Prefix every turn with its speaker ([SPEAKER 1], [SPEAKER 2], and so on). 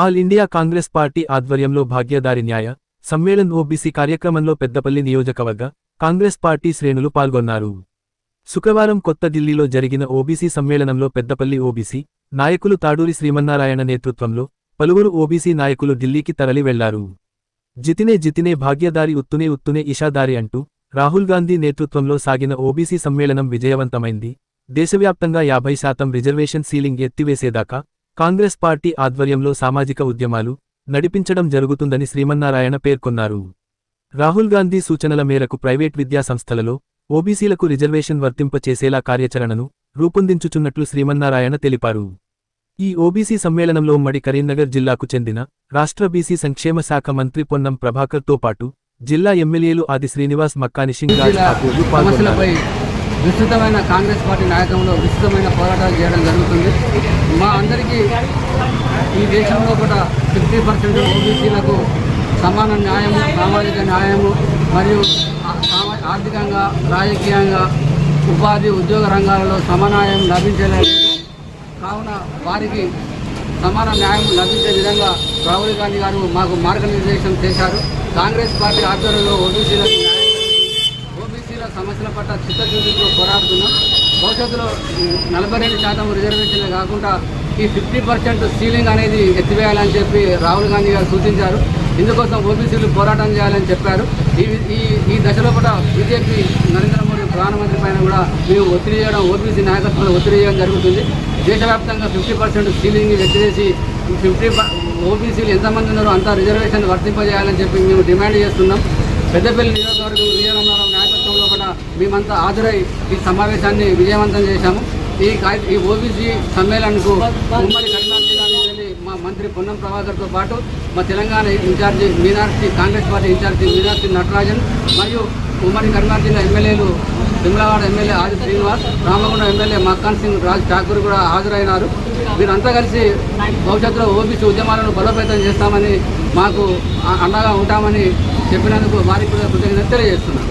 [SPEAKER 1] All India Congress party ఆధ్వర్యంలో భాగ్యదారి న్యాయ Sammelan OBC కార్యక్రమంలో పెద్దపల్లి నియోజకవర్గ కాంగ్రెస్ పార్టీ శ్రేణులు పాల్గొన్నారు. శుక్రవారం కొత్త ఢిల్లీలో జరిగిన ఓబీసీ సమ్మేళనంలో పెద్దపల్లి ఓబీసీ నాయకులు తాడూరి శ్రీమన్నారాయణ నేతృత్వంలో పలువురు ఓబీసీ నాయకులు ఢిల్లీకి తరలి వెళ్ళారు. జితినే జితినే భాగ్యదారి ఉత్తునే ఉత్తునే ఇషాదారి అంటూ రాహుల్ గాంధీ నేతృత్వంలో సాగిన ఓబీసీ సమ్మేళనం విజయవంతమైంది. దేశవ్యాప్తంగా యాభై శాతం రిజర్వేషన్ సీలింగ్ ఎత్తివేసేదాకా కాంగ్రెస్ పార్టీ ఆధ్వర్యంలో సామాజిక ఉద్యమాలు నడిపించడం జరుగుతుందని శ్రీమన్నారాయణ పేర్కొన్నారు. రాహుల్ గాంధీ సూచనల మేరకు ప్రైవేట్ విద్యా సంస్థలలో ఓబీసీలకు రిజర్వేషన్ వర్తింప చేసేలా కార్యాచరణను రూపొందించుచున్నట్లు శ్రీమన్నారాయణ తెలిపారు. ఈ ఓబీసీ సమ్మేళనంలో ఉమ్మడి కరీంనగర్ జిల్లాకు చెందిన రాష్ట్ర బీసీ సంక్షేమ శాఖ మంత్రి పొన్నం ప్రభాకర్తో పాటు జిల్లా ఎమ్మెల్యేలు ఆది శ్రీనివాస్ మక్కాని సింగ్ రాజ్ ఠాకూర్లు పాల్గొన్నారు.
[SPEAKER 2] విస్తృతమైన కాంగ్రెస్ పార్టీ నాయకంలో విస్తృతమైన పోరాటాలు చేయడం జరుగుతుంది. మా అందరికీ ఈ దేశంలో కూడా ఫిఫ్టీ పర్సెంట్ ఓబీసీలకు సమాన న్యాయము సామాజిక న్యాయము మరియు సామా- ఆర్థికంగా రాజకీయంగా ఉపాధి ఉద్యోగ రంగాలలో సమన్యాయం లభించలేదు కావున వారికి సమాన న్యాయం లభించే విధంగా రాహుల్ గాంధీ గారు మాకు మార్గనిర్దేశం చేశారు. కాంగ్రెస్ పార్టీ ఆధ్వర్యంలో ఓబీసీలకు న్యాయం సమస్యల పట్ల చిత్తశుద్ధితో పోరాడుతున్నాం. భవిష్యత్తులో నలభై రెండు శాతం రిజర్వేషన్లు కాకుండా ఈ ఫిఫ్టీ పర్సెంట్ సీలింగ్ అనేది ఎత్తివేయాలని చెప్పి రాహుల్ గాంధీ గారు సూచించారు. ఇందుకోసం ఓబీసీలు పోరాటం చేయాలని చెప్పారు. ఈ ఈ ఈ దశలో కూడా బీజేపీ నరేంద్ర మోడీ ప్రధానమంత్రి పైన కూడా మేము ఒత్తిడి చేయడం ఓబీసీ నాయకత్వంలో ఒత్తిడి చేయడం జరుగుతుంది. దేశవ్యాప్తంగా ఫిఫ్టీ పర్సెంట్ సీలింగ్ ఎత్తివేసి ఫిఫ్టీ ఓబీసీలు ఎంతమంది ఉన్నారో అంత రిజర్వేషన్ వర్తింపజేయాలని చెప్పి మేము డిమాండ్ చేస్తున్నాం. పెద్దపల్లి నియోజకవర్గం విజయనగరం మేమంతా హాజరై ఈ సమావేశాన్ని విజయవంతం చేశాము. ఈ ఈ ఓబీసీ సమ్మేళనకు ఉమ్మడి కరీంనగర్ జిల్లా మా మంత్రి పొన్నం ప్రభాకర్తో పాటు మా Telangana incharge Meenakshi Congress party incharge Meenakshi Natarajan మరియు ఉమ్మడి కరీంనగర్ జిల్లా ఎమ్మెల్యేలు తిమ్లవాడ ఎమ్మెల్యే ఆది శ్రీనివాస్ రామగుండం ఎమ్మెల్యే మక్కాన్ సింగ్ రాజ్ ఠాకూర్ కూడా హాజరైనారు. వీరంతా కలిసి భవిష్యత్తులో ఓబీసీ ఉద్యమాలను బలోపేతం చేస్తామని మాకు అండగా ఉంటామని చెప్పినందుకు వారికి కూడా కృతజ్ఞత తెలియజేస్తున్నాను